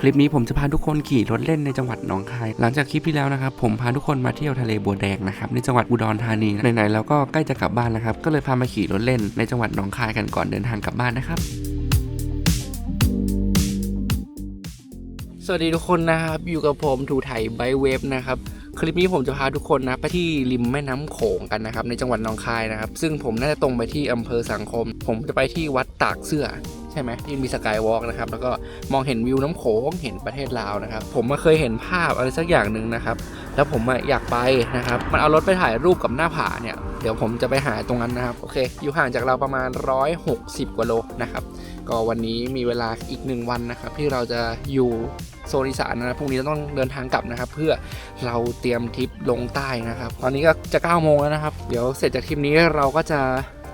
คลิปนี้ผมจะพาทุกคนขี่รถเล่นในจังหวัดหนองคาย หลังจากคลิปที่แล้วนะครับผมพาทุกคนมาเที่ยวทะเลบัวแดงนะครับในจังหวัดอุดรธานีไหนๆแล้วก็ใกล้จะกลับบ้านแล้วครับก็เลยพามาขี่รถเล่นในจังหวัดหนองคายกันก่อนเดินทางกลับบ้านนะครับสวัสดีทุกคนนะครับอยู่กับผมถูไทยไบเวฟนะครับ คลิปนี้ผมจะพาทุกคนนะไปที่ริมแม่น้ำโขงกันนะครับในจังหวัดหนองคายนะครับ ซึ่งผมน่าจะตรงไปที่อำเภอสังคม ผมจะไปที่วัดตากเสื้อใช่ไหมที่มีสกายวอล์กนะครับ แล้วก็มองเห็นวิวน้ำโขงเห็นประเทศลาวนะครับ ผมมาเคยเห็นภาพอะไรสักอย่างหนึ่งนะครับ แล้วผมอยากไปนะครับ มันเอารถไปถ่ายรูปกับหน้าผาเนี่ย เดี๋ยวผมจะไปหาตรงนั้นนะครับ โอเค อยู่ห่างจากเราประมาณ 160 กว่าโลนะครับ ก็วันนี้มีเวลาอีกหนึ่งวันนะครับ ที่เราจะอยู่โซนอีสานนะพรุ่งนี้ต้องเดินทางกลับนะครับ เพื่อเราเตรียมทริปลงใต้นะครับ ตอนนี้ก็จะ9โมงแล้วนะครับ เดี๋ยวเสร็จจากทริปนี้เราก็จะ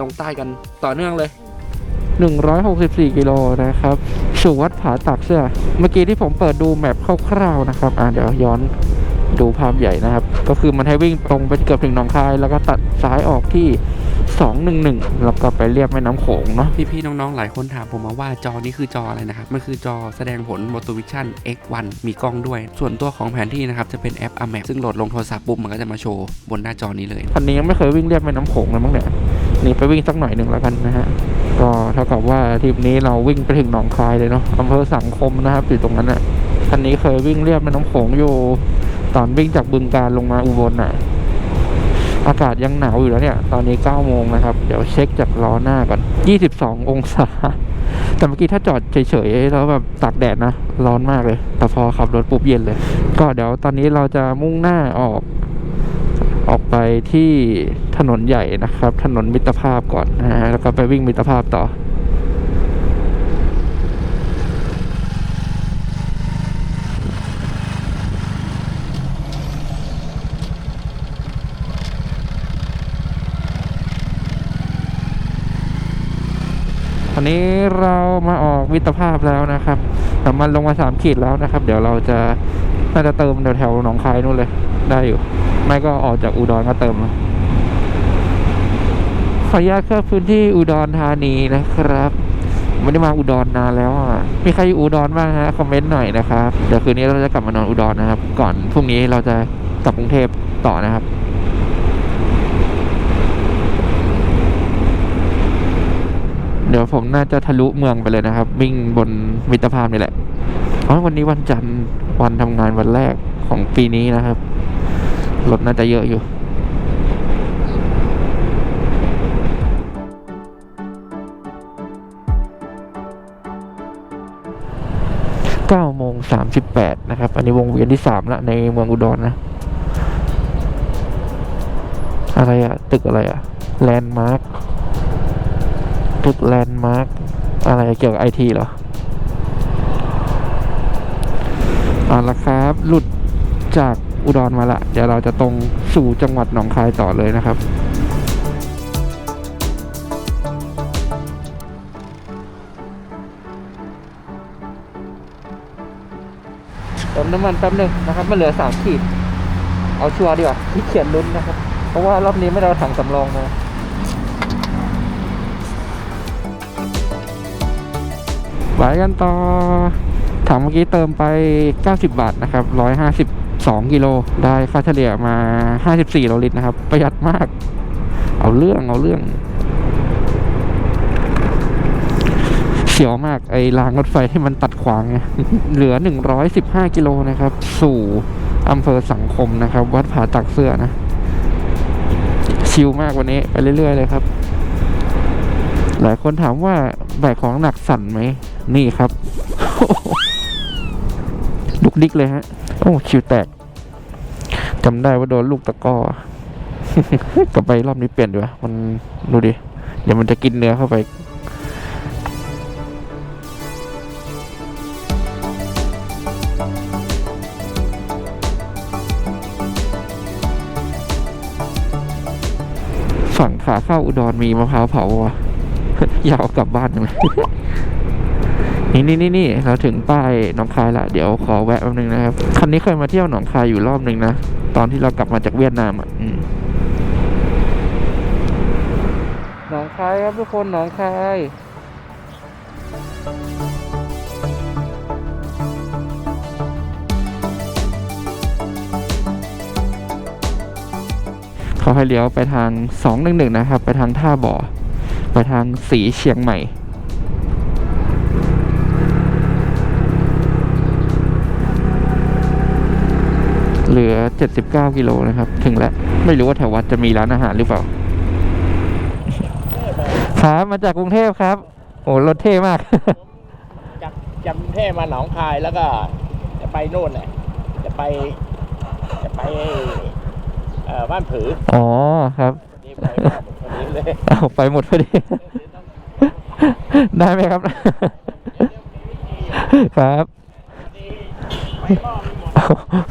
ลงใต้กันต่อเนื่องเลย 164 กิโลนะครับ สู่วัดผาตากเสื้อ เมื่อกี้ที่ผมเปิดดูแมพคร่าวๆนะครับ อ่าเดี๋ยวย้อน ดูภาพใหญ่นะครับ ก็คือมันให้วิ่งตรงไปเกือบถึงหนองคาย แล้วก็ตัดซ้ายออกที่ 211 แล้วก็ไปเรียบแม่น้ำโขงเนาะพี่ๆน้องๆ หลายคนถามผมมาว่าจอนี้คือจออะไรนะครับ มันคือจอแสดงผล Moto Vision X1 มีกล้องด้วย ส่วนตัวของแผนที่นะครับ จะเป็นแอป AMAP ซึ่งโหลดลงโทรศัพท์ปุ๊บมันก็จะมาโชว์บนหน้าจอนี้เลยคันนี้ยังไม่เคยวิ่งเรียบแม่น้ำโขงเลยมั้งเนี่ยนี่ไปวิ่งสักหน่อยหนึ่งแล้วกันนะฮะก็เท่ากับว่าทริปนี้เราวิ่งไปถึงหนองคายเลยเนาะอำเภอสังคมนะครับอยู่ตรงนั้นอะคันนี้เคยวิ่งเรียบแม่น้ำโขงอยู่ ตอนวิ่งจากบึงการลงมาอุบลอะ อากาศยังหนาวอยู่แล้วเนี่ย ตอนนี้9โมงนะครับ เดี๋ยวเช็คจากล้อหน้าก่อน 22 องศา แต่เมื่อกี้ถ้าจอดเฉยๆแล้วแบบตากแดดนะ ร้อนมากเลย แต่พอขับรถปุ๊บเย็นเลย ก็เดี๋ยวตอนนี้เราจะมุ่งหน้าออกออกไปที่ถนนใหญ่นะครับ ถนนมิตรภาพก่อนนะฮะแล้วก็ไปวิ่งมิตรภาพต่อ นี้เรามาออกมิตรภาพแล้วนะครับน้ำมันลงมาสามขีดแล้วนะครับ เดี๋ยวเราจะน่าจะเติมแถวๆหนองคายนู่นเลย ได้อยู่ ไม่ก็ออกจากอุดรก็เติมขออนุญาตเข้าพื้นที่อุดรธานีนะครับไม่ได้มาอุดรนานแล้วอะมีใครอยู่อุดรบ้างฮะคอมเมนต์หน่อยนะครับเดี๋ยวคืนนี้เราจะกลับมานอนอุดรนะครับ ก่อนพรุ่งนี้เราจะกลับกรุงเทพต่อนะครับ เดี๋ยวผมน่าจะทะลุเมืองไปเลยนะครับ วิ่งบนมิตรภาพนี่แหละอ๋อวันนี้วันจันทร์วันทำงานวันแรกของปีนี้นะครับรถน่าจะเยอะอยู่เก้าโมงสามสิบแปดนะครับ อันนี้วงเวียนที่สามละในเมืองอุดรนะอะไรอะตึกอะไรอะแลนด์มาร์ค ตึกแลนด์มาร์กอะไรเกี่ยวกับไอทีเหรอเอาละครับ หลุดจากอุดรมาละ เดี๋ยวเราจะตรงสู่จังหวัดหนองคายต่อเลยนะครับเติมน้ำมันแป๊บหนึ่งนะครับมันเหลือสามขีด เอาชัวร์ดีกว่าที่เขียนลุ้นนะครับ เพราะว่ารอบนี้ไม่ได้เอาถังสำรองมา ไปกันต่อถังเมื่อกี้เติมไป 90 บาทนะครับ 152 กิโล ได้ค่าเฉลี่ยมา 54โลลิตรนะครับ ประหยัดมาก เอาเรื่อง เอาเรื่อง เสียวมากไอ้รางรถไฟที่มันตัดขวางไงเหลือ 115 กิโลนะครับ สู่อำเภอสังคมนะครับ วัดผาตักเสื้อนะ ชิลมากวันนี้ ไปเรื่อย ๆ เลยครับ หลายคนถามว่าแบกของหนักสั่นไหม นี่ครับลุกดิกเลยฮะ โอ้คิวแตกจำได้ว่าโดนลูกตะก้อกลับไปรอบนี้เปลี่ยนดีกว่ามันดูดิ เดี๋ยวมันจะกินเนื้อเข้าไปฝั่งขาเข้าอุดรมีมะพร้าวเผาวะยากเอากลับบ้านจังเลย นี่นี่นี่นี่เราถึงป้ายหนองคายละเดี๋ยวขอแวะแป๊บนึงนะครับคันนี้เคยมาเที่ยวหนองคายอยู่รอบนึงนะตอนที่เรากลับมาจากเวียดนามอะหนองคายครับทุกคนหนองคายเขาให้เลี้ยวไปทาง 211 นะครับ ไปทางท่าบ่อ ไปทางสีเชียงใหม่ เหลือ 79 กิโลนะครับ ถึงแล้ว ไม่รู้ว่าแถววัดจะมีร้านอาหารหรือเปล่าครับมาจากกรุงเทพครับ โอ้รถเท่มาก จากจากกรุงเทพมาหนองคายแล้วก็ จะไปโน่นน่ะจะไป จะไปเอ่อบ้านผืออ๋อครับนี่ไปคนนี้เลยเอาไปหมดพอดี ได้ไหมครับ ครับ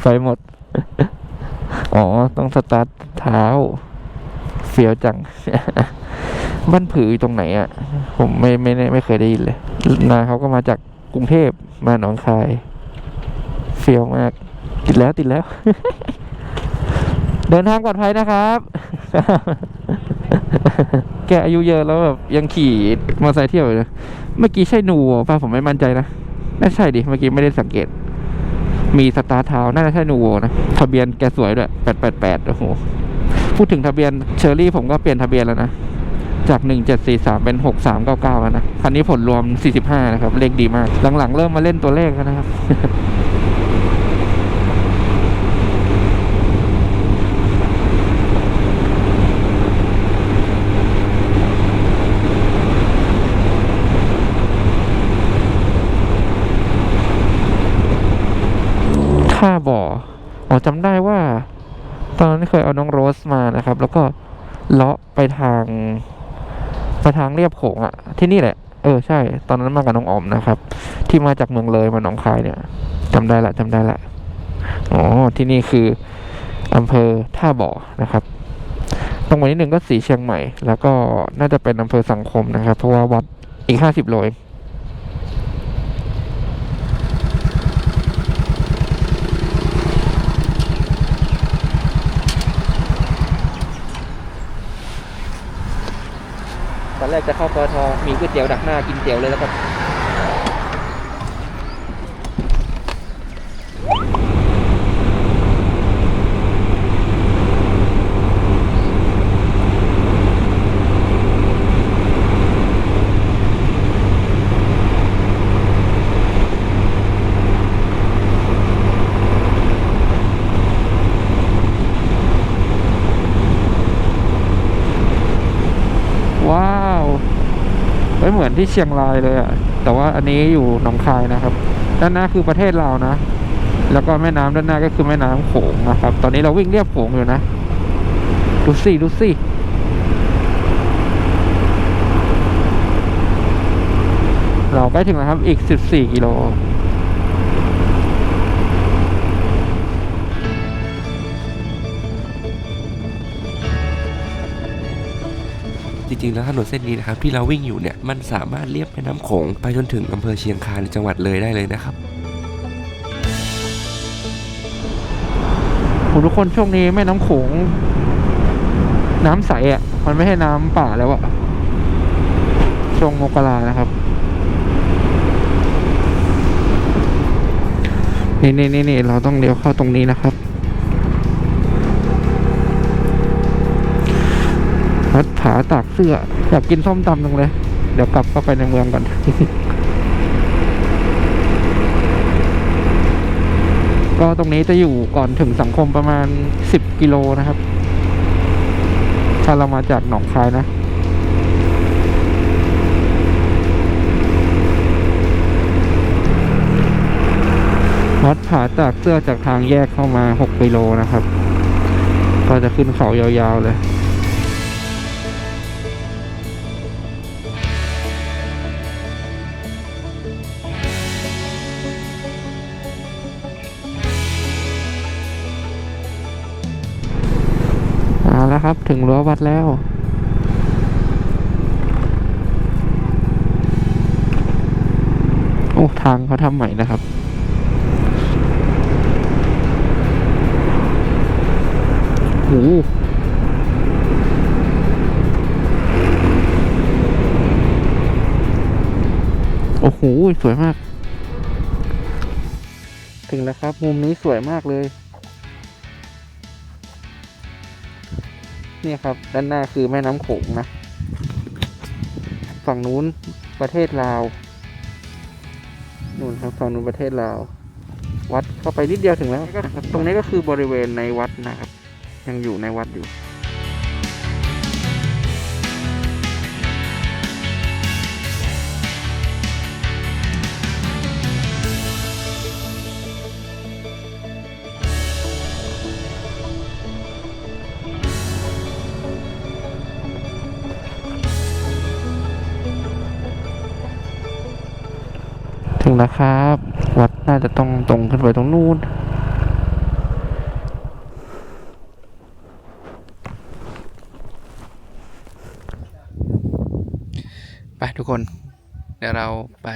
ไฟหมด อ๋อ ต้องสตาร์ทเท้าเฟียวจัง บ้านผืออยู่ตรงไหนอะ ผมไม่ไม่ไม่ไม่เคยได้ยินเลย นาเขาก็มาจากกรุงเทพมาหนองคายเฟียวมาก ติดแล้วติดแล้ว เดินทางปลอดภัยนะครับ แกอายุเยอะแล้วแบบยังขี่มอเตอร์ไซค์เที่ยวเลยเมื่อกี้ใช่หนูป่ะผมไม่มั่นใจนะน่ใช่ดิ เมื่อกี้ไม่ได้สังเกต มีสตาร์ทาวน่าจะใช่นูโวนะ ทะเบียนแกสวยด้วยแปดแปดแปดโอ้โห พูดถึงทะเบียนเชอรี่ผมก็เปลี่ยนทะเบียนแล้วนะ จากหนึ่งเจ็ดสี่สามเป็นหกสามเก้าเก้าแล้วนะ คันนี้ผลรวมสี่สิบห้านะครับ เลขดีมาก หลังๆ เริ่มมาเล่นตัวเลขแล้วนะครับ ท่าบ่อ อ๋อ จำได้ว่า ตอนนั้นเคยเอาน้องโรสมานะครับ แล้วก็เลาะไปทางไปทางเรียบโขงอะที่นี่แหละ เออใช่ ตอนนั้นมากับน้องออมนะครับ ที่มาจากเมืองเลยมาหนองคายเนี่ยจำได้ละจำได้ละอ๋อที่นี่คืออำเภอท่าบ่อนะครับตรงไปนิดหนึ่งก็สีเชียงใหม่ แล้วก็น่าจะเป็นอำเภอสังคมนะครับ เพราะว่าวัดอีกห้าสิบโลเอง อนแรกจะเข้าปอทมีก๋วยเตี๋ยวดักหน้ากินเตี๋ยวเลยแล้วก็ ว้าว ไม่เหมือนที่เชียงรายเลยอะแต่ว่าอันนี้อยู่หนองคายนะครับ ด้านหน้าคือประเทศเราวนะ แล้วก็แม่น้ำด้านหน้าก็คือแม่น้ำโขงนะครับ ตอนนี้เราวิ่งเรียบโขงอยู่นะดูสิดูสิเราใกล้ถึงแล้วครับอีก 14 กิโล จริงๆแล้วถนนเส้นนี้นะครับที่เราวิ่งอยู่เนี่ยมันสามารถเลียบแม่น้ำโขงไปจนถึงอำเภอเชียงคานในจังหวัดเลยได้เลยนะครับโหทุกคนช่วงนี้แม่น้ำโขง น้ำใสอะ มันไม่ใช่น้ำป่าแล้วอะช่วงมกรานะครับ นี่นี่นี่นี่เราต้องเลี้ยวเข้าตรงนี้นะครับ วัดผาตากเสื้อ อยากกินส้มตำตรงเลย เดี๋ยวกลับเข้าไปในเมืองก่อนก็ตรงนี้จะอยู่ก่อนถึงสังคมประมาณ 10 กิโลนะครับ ถ้าเรามาจากหนองคายนะ วัดผาตากเสื้อจากทางแยกเข้ามา 6 กิโลนะครับ ก็จะขึ้นเขายาวๆเลย รั้ววัดแล้ว โอ้ ทางเขาทำใหม่นะครับโอ้โอ้โห สวยมาก ถึงแล้วครับ มุมนี้สวยมากเลย นี่ครับ ด้านหน้าคือแม่น้ำโขงนะ ฝั่งนู้นประเทศลาวนู่นครับฝั่งนู้นประเทศลาววัดเข้าไปนิดเดียวถึงแล้ว ตรงนี้ก็คือบริเวณในวัดนะครับ ยังอยู่ในวัดอยู่ ถึงแล้วครับ วัดน่าจะต้องตรงขึ้นไปตรงนู้นไปทุกคน เดี๋ยวเราไป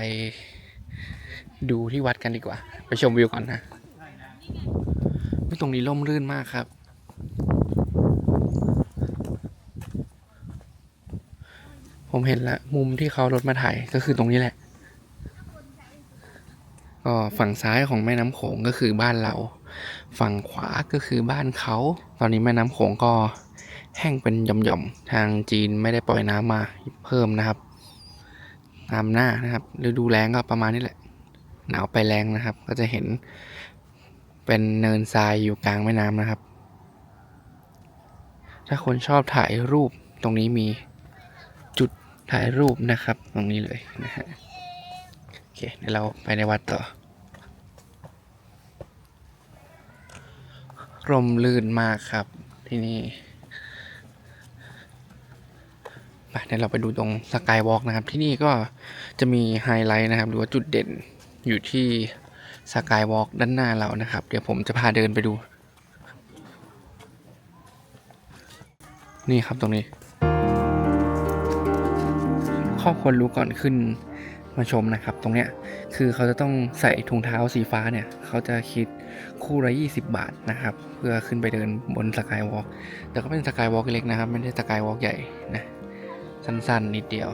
ดูที่วัดกันดีกว่า ไปชมวิวก่อนนะตรงนี้ร่มรื่นมากครับ ผมเห็นแล้วมุมที่เขารถมาถ่ายก็คือตรงนี้แหละ ก็ฝั่งซ้ายของแม่น้ำโขงก็คือบ้านเรา ฝั่งขวาก็คือบ้านเขา ตอนนี้แม่น้ำโขงก็แห้งเป็นหย่อมๆ ทางจีนไม่ได้ปล่อยน้ำมาเพิ่มนะครับ ตามหน้านะครับ ฤดูแล้งก็ประมาณนี้แหละ หนาวไปแรงนะครับ ก็จะเห็นเป็นเนินทรายอยู่กลางแม่น้ำนะครับ ถ้าคนชอบถ่ายรูปตรงนี้มีจุดถ่ายรูปนะครับ ตรงนี้เลยนะฮะ โอเค เดี๋ยวเราไปในวัดต่อ ร่มรื่นมากครับที่นี่ไปเดี๋ยวเราไปดูตรงสกายวอล์กนะครับ ที่นี่ก็จะมีไฮไลท์นะครับ หรือว่าจุดเด่นอยู่ที่สกายวอล์กด้านหน้าเรานะครับ เดี๋ยวผมจะพาเดินไปดู นี่ครับตรงนี้ ข้อควรรู้ก่อนขึ้น มาชมนะครับ ตรงเนี้ยคือเขาจะต้องใส่ถุงเท้าสีฟ้าเนี่ย เขาจะคิดคู่ละ20 บาทนะครับ เพื่อขึ้นไปเดินบนสกายวอล์กแต่ก็เป็นสกายวอล์กเล็กนะครับ ไม่ใช่สกายวอล์กใหญ่นะ สั้นๆ นิดเดียว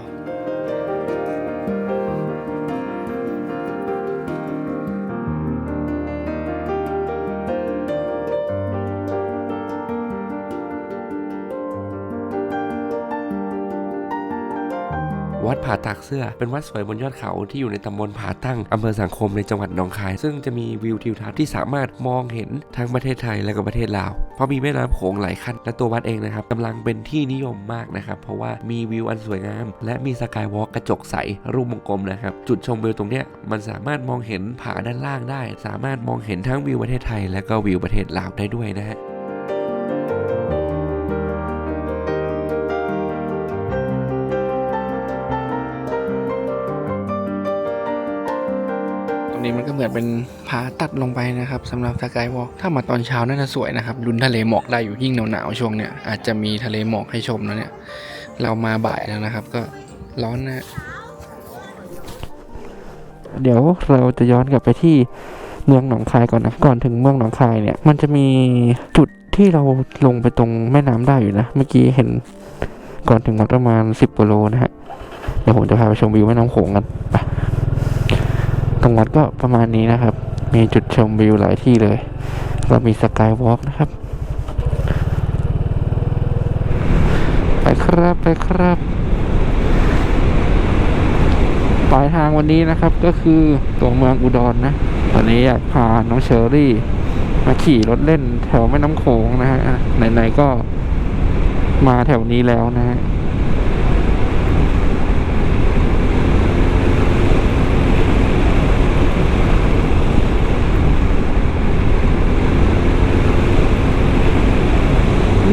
ผาตากเสื้อ เป็นวัดสวยบนยอดเขาที่อยู่ในตำบลผาตั้งอำเภอสังคมในจังหวัดหนองคาย ซึ่งจะมีวิวทิวทัศน์ที่สามารถมองเห็นทั้งประเทศไทยและก็ประเทศลาว เพราะมีแม่น้ำโขงหลายขั้นและตัววัดเองนะครับกำลังเป็นที่นิยมมากนะครับ เพราะว่ามีวิวอันสวยงาม และมีสกายวอล์กกระจกใสรูปวงกลมนะครับ จุดชมวิวตรงเนี้ยมันสามารถมองเห็นผาด้านล่างได้ สามารถมองเห็นทั้งวิวประเทศไทย และก็วิวประเทศลาวได้ด้วยนะฮะ นี้มันก็เหมือนเป็นผาตัดลงไปนะครับสำหรับสกายวอล์กถ้ามาตอนเช้าน่าจะสวยนะครับลุ้นทะเลหมอกได้อยู่ยิ่งหนาวๆช่วงเนี้ยอาจจะมีทะเลหมอกให้ชมนะเนี่ยเรามาบ่ายแล้วนะครับ ก็ร้อนนะเดี๋ยวเราจะย้อนกลับไปที่เมืองหนองคายก่อนนะก่อนถึงเมืองหนองคายเนี่ย มันจะมีจุดที่เราลงไปตรงแม่น้ำได้อยู่นะ เมื่อกี้เห็นก่อนถึงประมาณสิบกิโลนะฮะเดี๋ยวผมจะพาไปชมวิวแม่น้ำโขงกันไป รงวัดก็ประมาณนี้นะครับ มีจุดชมวิวหลายที่เลยก็มีสกายวอล์กนะครับ ไปครับไปครับ ปลายทางวันนี้นะครับก็คือตัวเมืองอุดรนะ ตอนนี้อยากพาน้องเชอรี่ มาขี่รถเล่นแถวแม่น้ำโขงนะฮะไหนๆก็มาแถวนี้แล้วนะฮะ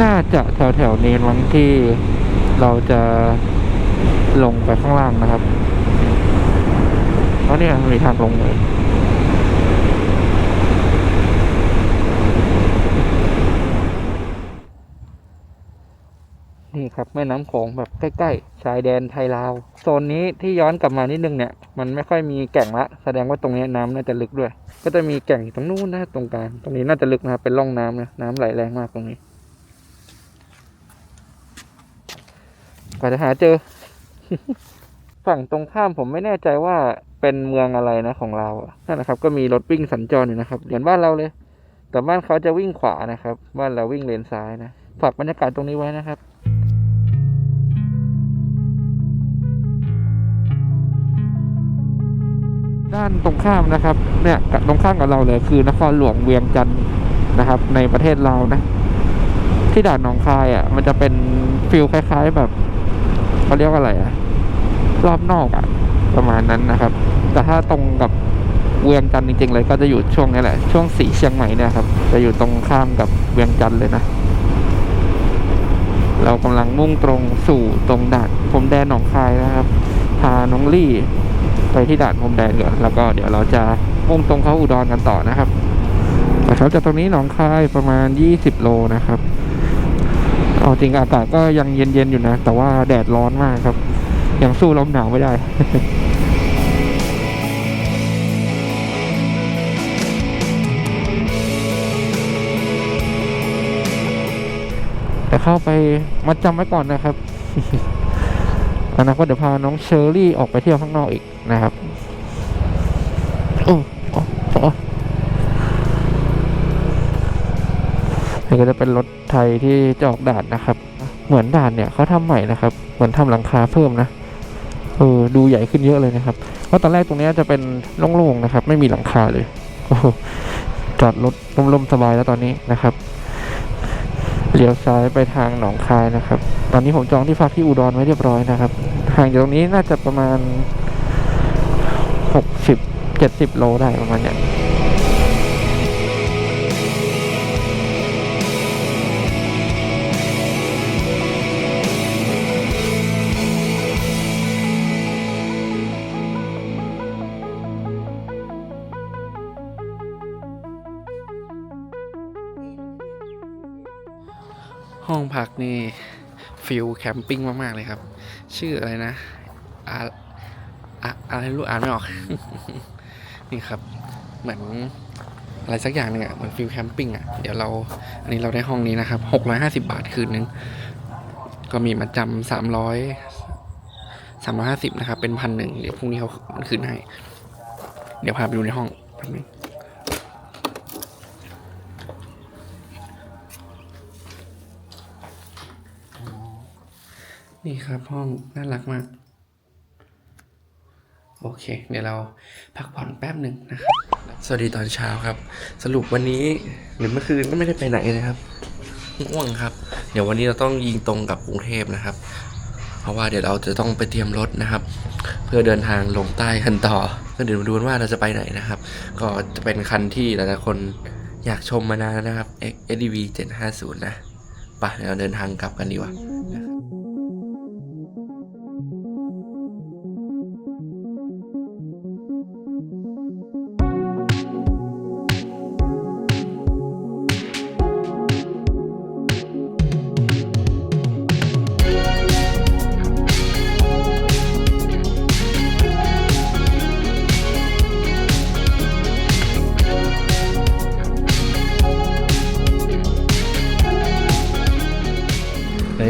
น่าจะแถวแถวๆนี้มั้งที่เราจะลงไปข้างล่างนะครับเพราะเนี่ยมีทางลงเลยนี่ครับแม่น้ำโขงแบบใกล้ๆ ชายแดนไทยลาว โซนนี้ที่ย้อนกลับมานิดนึงเนี่ย มันไม่ค่อยมีแก่งละ แสดงว่าตรงนี้น้ำน่าจะลึกด้วย ก็จะมีแก่งอยู่ตรงนู้นนะตรงกลางตรงนี้น่าจะลึกนะครับเป็นร่องน้ำนะน้ำไหลแรงมากตรงนี้ ว่าจะหาเจอ ฝั่งตรงข้ามผมไม่แน่ใจว่าเป็นเมืองอะไรนะของเราอะนั่นนะครับ ก็มีรถวิ่งสัญจรอยู่นะครับเหมือนบ้านเราเลย แต่บ้านเขาจะวิ่งขวานะครับ บ้านเราวิ่งเลนซ้ายนะฝากบรรยากาศตรงนี้ไว้นะครับด้านตรงข้ามนะครับ เนี่ยกับตรงข้ามกับเราเลยคือนครหลวงเวียงจันทร์นะครับ ในประเทศลานะ ที่ด่านหนองคายอะ มันจะเป็นฟิลคล้าย ๆ แบบ เขาเรียกว่าอะไรอะรอบนอกอะประมาณนั้นนะครับ แต่ถ้าตรงกับเวียงจันทร์จริงๆเลยก็จะอยู่ช่วงนี้แหละ ช่วงสีเชียงใหม่เนี่ยครับ จะอยู่ตรงข้ามกับเวียงจันทร์เลยนะ เรากำลังมุ่งตรงสู่ตรงด่านพรมแดนหนองคายนะครับ พาน้องลี่ไปที่ด่านพรมแดนก่อนแล้วก็เดี๋ยวเราจะมุ่งตรงเข้าอุดรกันต่อนะครับนะครับจากตรงนี้หนองคายประมาณ 20 โลนะครับ เอาจริงอากาศก็ยังเย็นๆอยู่นะ แต่ว่าแดดร้อนมากครับ ยังสู้ลมหนาวไม่ได้แต่เข้าไปมัดจำไว้ก่อนนะครับอนาคตเดี๋ยวพาน้องเชอรี่ออกไปเที่ยวข้างนอกอีกนะครับโอ้โอ้โอ้นี่ก็จะเป็นรถ ไทยที่จะออกด่านนะครับ เหมือนด่านเนี่ยเขาทำใหม่นะครับ เหมือนทำหลังคาเพิ่มนะเออดูใหญ่ขึ้นเยอะเลยนะครับ เพราะตอนแรกตรงนี้จะเป็นโล่งๆนะครับ ไม่มีหลังคาเลยจอดรถล่มๆสบายแล้วตอนนี้นะครับเลี้ยวซ้ายไปทางหนองคายนะครับ ตอนนี้ผมจองที่พักที่อุดรไว้เรียบร้อยนะครับ ห่างจากตรงนี้น่าจะประมาณหกสิบเจ็ดสิบโลได้ประมาณเนี้ย ห้องพักนี่ฟิลแคมปิ้งมาก ๆ เลยครับ ชื่ออะไรนะอะอะไรไม่รู้อ่านไม่ออก นี่ครับ เหมือนอะไรสักอย่างหนึงอะเหมือนฟิลแคมปิ้งอะเดี๋ยวเรา อันนี้เราได้ห้องนี้นะครับหกร้อยห้าสิบาทคืนนึง ก็มีมาจำสามร้อยสามร้อยห้าสิบนะครับ เป็นพันหนึ่งเดี๋ยวพรุ่งนี้เขาคืนให้ เดี๋ยวพาไปดูในห้องแป๊บนึง นี่ครับห้องน่ารักมาก โอเค เดี๋ยวเราพักผ่อนแป๊บหนึ่งนะครับ สวัสดีตอนเช้าครับ สรุปวันนี้หรือเมื่อคืนก็ไม่ได้ไปไหนนะครับง่วงครับ เดี๋ยววันนี้เราต้องยิงตรงกับกรุงเทพนะครับ เพราะว่าเดี๋ยวเราจะต้องไปเตรียมรถนะครับ เพื่อเดินทางลงใต้กันต่อก็เดี๋ยวมาดูนว่าเราจะไปไหนนะครับ ก็จะเป็นคันที่หลายๆคนอยากชมมานานแล้วนะครับ XDV 750 นะไปเดี๋ยวเราเดินทางกลับกันดีกว่า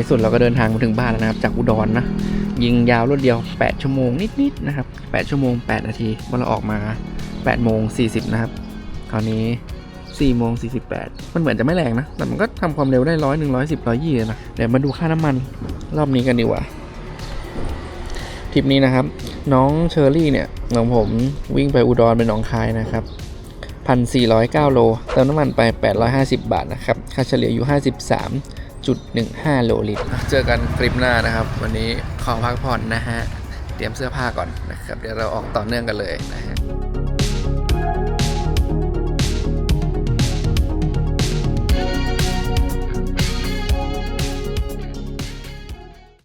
ที่สุดเราก็เดินทางมาถึงบ้านแล้วนะครับ จากอุดรนะ ยิงยาวรวดเดียว 8 ชั่วโมงนิดๆนะครับ 8 ชั่วโมง 8 นาทีเมื่อเราออกมา 8 โมง 40 นะครับ คราวนี้4โมง48 มันเหมือนจะไม่แรงนะ แต่มันก็ทำความเร็วได้ร้อยหนึ่งร้อยสิบร้อยยี่นะ เดี๋ยวมาดูค่าน้ำมันรอบนี้กันดีกว่าทริปนี้นะครับ น้องเชอรี่เนี่ยของผมวิ่งไปอุดรเป็นหนองคายนะครับพันสี่ร้อยเก้าโลเติมน้ำมันไป 850 บาทนะครับ ค่าเฉลี่ยอยู่ 53 1.15 โลลิตร เจอกันคลิปหน้านะครับ วันนี้ขอพักผ่อนนะฮะ เตรียมเสื้อผ้าก่อนนะครับ เดี๋ยวเราออกต่อเนื่องกันเลยนะฮะ